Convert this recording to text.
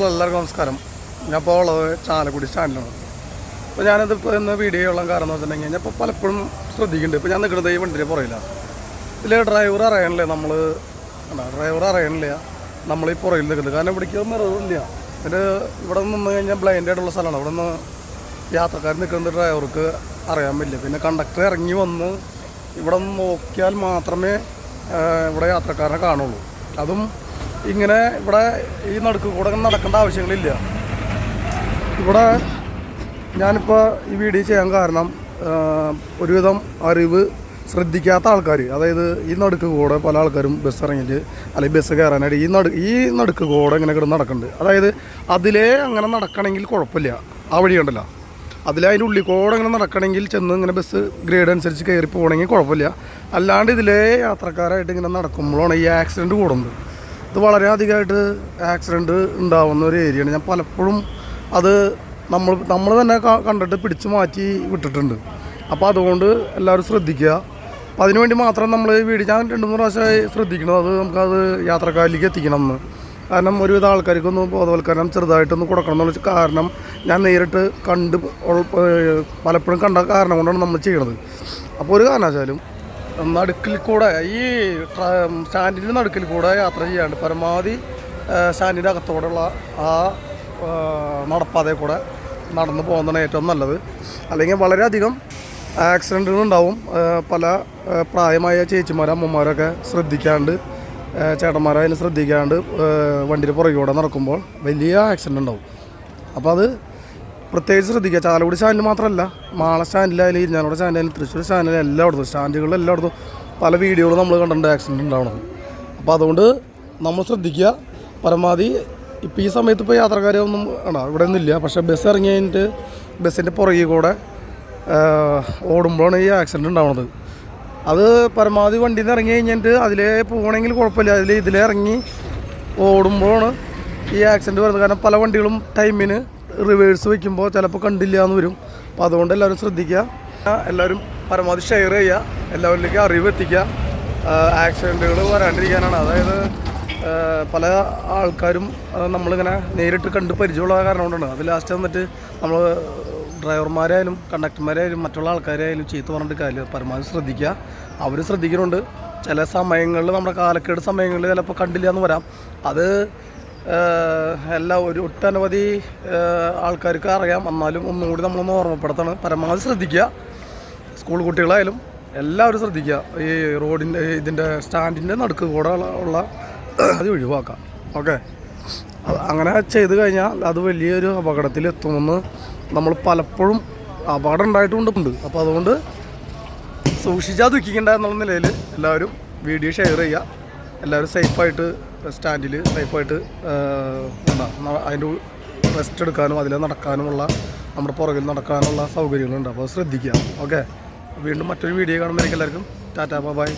എല്ലാവർക്കും നമസ്കാരം. ഞാൻ ഇപ്പോൾ ഉള്ളത് ചാലക്കുടി സ്റ്റാൻഡിലാണ് അപ്പോൾ ഞാനത് ഇപ്പോൾ ഇന്ന് വീഡിയോ ഉള്ള കാരണം എന്ന് വെച്ചിട്ടുണ്ടെങ്കിൽ ഞാൻ ഇപ്പോൾ പലപ്പോഴും ശ്രദ്ധിക്കുന്നുണ്ട്. ഇപ്പോൾ ഞാൻ നിൽക്കുന്നത് ഈ വണ്ടിയിൽ പുറയില്ല ഇതിൽ ഡ്രൈവർ അറിയണില്ല നമ്മൾ ഡ്രൈവർ അറിയണില്ല നമ്മൾ ഈ പുറയിൽ നിൽക്കുന്നത്. കാരണം ഇവിടേക്ക് മിററില്ല എന്റെ ഇവിടെ നിന്ന് കഴിഞ്ഞാൽ ബ്ലൈൻഡ് ആയിട്ടുള്ള സ്ഥലമാണ്. ഇവിടെ നിന്ന് യാത്രക്കാർ നിൽക്കുന്നത് ഡ്രൈവർക്ക് അറിയാൻ പറ്റില്ല. പിന്നെ കണ്ടക്ടർ ഇറങ്ങി വന്ന് ഇവിടെ നോക്കിയാൽ മാത്രമേ ഇവിടെ യാത്രക്കാരനെ കാണുള്ളൂ. അതും ഇങ്ങനെ ഇവിടെ ഈ നടുക്ക് കൂടെ നടക്കേണ്ട ആവശ്യങ്ങളില്ല. ഇവിടെ ഞാനിപ്പോൾ ഈ വീഡിയോ ചെയ്യാൻ കാരണം ഒരുവിധം അറിവ് ശ്രദ്ധിക്കാത്ത ആൾക്കാർ അതായത് ഈ നടുക്ക് കൂടെ പല ആൾക്കാരും ബസ് ഇറങ്ങിയിട്ട് അല്ലെങ്കിൽ ബസ് കയറാനായിട്ട് ഈ നടു ഈ നടുക്ക് കൂടെ ഇങ്ങനെ കിടന്ന് നടക്കുന്നുണ്ട് അതായത് അതിലേ അങ്ങനെ നടക്കണമെങ്കിൽ കുഴപ്പമില്ല. ആ വഴി ഉണ്ടല്ലോ അതിലെ അതിന്റെ ഉള്ളിൽ കൂടെ ഇങ്ങനെ നടക്കണമെങ്കിൽ ചെന്ന് ഇങ്ങനെ ബസ് ഗ്രേഡ് അനുസരിച്ച് കയറി പോകണമെങ്കിൽ കുഴപ്പമില്ല. അല്ലാണ്ട് ഇതിലേ യാത്രക്കാരായിട്ട് ഇങ്ങനെ നടക്കുമ്പോഴാണ് ഈ ആക്സിഡന്റ് കൂടുന്നത്. ഇത് വളരെയധികമായിട്ട് ആക്സിഡന്റ് ഉണ്ടാവുന്ന ഒരു ഏരിയയാണ് ഞാൻ പലപ്പോഴും അത് നമ്മൾ നമ്മൾ തന്നെ കണ്ടിട്ട് പിടിച്ചു മാറ്റി വിട്ടിട്ടുണ്ട്. അപ്പോൾ അതുകൊണ്ട് എല്ലാവരും ശ്രദ്ധിക്കുക. അപ്പം അതിനുവേണ്ടി മാത്രം നമ്മൾ വീട് ഞാൻ രണ്ട് മൂന്ന് പ്രാവശ്യമായി ശ്രദ്ധിക്കണം അത് നമുക്കത് യാത്രക്കാരിലേക്ക് എത്തിക്കണം എന്ന്. കാരണം ഒരുവിധ ആൾക്കാർക്കൊന്ന് ബോധവൽക്കരണം ചെറുതായിട്ടൊന്ന് കൊടുക്കണം എന്നുള്ള കാരണം ഞാൻ നേരിട്ട് കണ്ട് പലപ്പോഴും കണ്ട കാരണം കൊണ്ടാണ് നമ്മൾ ചെയ്യണത്. അപ്പോൾ ഒരു കാരണവശാലും നടുക്കിൽ കൂടെ ഈ സ്റ്റാൻഡിന്റെ നടുക്കിൽ കൂടെ യാത്ര ചെയ്യാണ്ട് പരമാവധി സ്റ്റാൻഡിന്റെ അകത്തോടെയുള്ള ആ നടപ്പാതെ കൂടെ നടന്നു പോകുന്നതാണ് ഏറ്റവും നല്ലത്. അല്ലെങ്കിൽ വളരെയധികം ആക്സിഡന്റുകൾ ഉണ്ടാവും. പല പ്രായമായ ചേച്ചിമാരും അമ്മമാരൊക്കെ ശ്രദ്ധിക്കാണ്ട് ചേട്ടന്മാരായാലും ശ്രദ്ധിക്കാണ്ട് വണ്ടിയുടെ പുറകിലൂടെ നടക്കുമ്പോൾ വലിയ ആക്സിഡന്റ് ഉണ്ടാവും. അപ്പോൾ അത് പ്രത്യേകിച്ച് ശ്രദ്ധിക്കുക. ചാലക്കുടി ചാനൽ മാത്രമല്ല. മാള ചാനലായാലും ഇരിഞ്ഞാലോട് ചാനലായാലും തൃശ്ശൂർ ചാനലും എല്ലായിടത്തും സ്റ്റാൻഡുകളിൽ എല്ലായിടത്തും പല വീഡിയോകളും നമ്മൾ കണ്ടിട്ടുണ്ട് ആക്സിഡന്റ് ഉണ്ടാവണത്. അപ്പോൾ അതുകൊണ്ട് നമ്മൾ ശ്രദ്ധിക്കുക. പരമാവധി ഇപ്പോൾ ഈ സമയത്ത് ഇപ്പോൾ യാത്രക്കാരൊന്നും ആണ്? ഇവിടെ ഒന്നുമില്ല പക്ഷേ ബസ് ഇറങ്ങി കഴിഞ്ഞിട്ട് ബസ്സിന്റെ പുറകിൽ കൂടെ ഓടുമ്പോഴാണ് ഈ ആക്സിഡന്റ് ഉണ്ടാവുന്നത് അത് പരമാവധി വണ്ടിയിൽ നിന്ന് ഇറങ്ങി കഴിഞ്ഞിട്ട് അതിലേ പോകണമെങ്കിൽ കുഴപ്പമില്ല. അതിൽ ഇതിലേ ഇറങ്ങി ഓടുമ്പോഴാണ് ഈ ആക്സിഡന്റ് വരുന്നത്. കാരണം പല വണ്ടികളും ടൈമിന് റിവേഴ്സ് വയ്ക്കുമ്പോൾ ചിലപ്പോൾ കണ്ടില്ല എന്ന് വരും. അപ്പോൾ അതുകൊണ്ട് എല്ലാവരും ശ്രദ്ധിക്കുക. എല്ലാവരും പരമാവധി ഷെയർ ചെയ്യുക. എല്ലാവരിലേക്കും അറിവ് എത്തിക്കുക. ആക്സിഡന്റുകൾ വരാണ്ടിരിക്കാനാണ്. അതായത് പല ആൾക്കാരും നമ്മളിങ്ങനെ നേരിട്ട് കണ്ട് പരിചയമുള്ള കാരണം കൊണ്ടാണ്. അത് ലാസ്റ്റ് വന്നിട്ട് നമ്മൾ ഡ്രൈവർമാരായാലും കണ്ടക്ടർമാരായാലും മറ്റുള്ള ആൾക്കാരായാലും ചീത്ത പറഞ്ഞിട്ട് കാര്യം പരമാവധി ശ്രദ്ധിക്കുക. അവർ ശ്രദ്ധിക്കുന്നുണ്ട്. ചില സമയങ്ങളിൽ നമ്മുടെ കാലക്കേട് സമയങ്ങളിൽ ചിലപ്പോൾ കണ്ടില്ല എന്ന് വരാം. അത് എല്ലാ ഒരു ഒട്ടനവധി ആൾക്കാർക്ക് അറിയാം. എന്നാലും ഒന്നും കൂടി നമ്മളൊന്ന് ഓർമ്മപ്പെടുത്തണം. പരമാവധി ശ്രദ്ധിക്കുക. സ്കൂൾ കുട്ടികളായാലും എല്ലാവരും ശ്രദ്ധിക്കുക. ഈ റോഡിന്റെ ഇതിന്റെ സ്റ്റാൻഡിന്റെ നടുക്ക് കൂടെ ഉള്ള- അത് ഒഴിവാക്കാം. ഓക്കെ? അങ്ങനെ ചെയ്ത് കഴിഞ്ഞാൽ അത് വലിയൊരു അപകടത്തിൽ എത്തുമെന്ന് നമ്മൾ പലപ്പോഴും അപകടം ഉണ്ടായിട്ടുണ്ട് അപ്പോൾ അതുകൊണ്ട് സൂക്ഷിച്ചാൽ ദുഃഖിക്കേണ്ട എന്നുള്ള നിലയിൽ എല്ലാവരും വീഡിയോ ഷെയർ ചെയ്യുക. എല്ലാവരും സേഫായിട്ട് സ്റ്റാൻഡിൽ സേഫായിട്ട് എന്താ അതിന്റെ റെസ്റ്റ് എടുക്കാനും അതിൽ നടക്കാനുമുള്ള നമ്മുടെ പുറകിൽ നടക്കാനുള്ള സൗകര്യങ്ങളുണ്ട്. അപ്പോൾ ശ്രദ്ധിക്കുക. ഓക്കെ വീണ്ടും മറ്റൊരു വീഡിയോ കാണുമ്പോഴേക്കും എല്ലാവർക്കും. Tata bye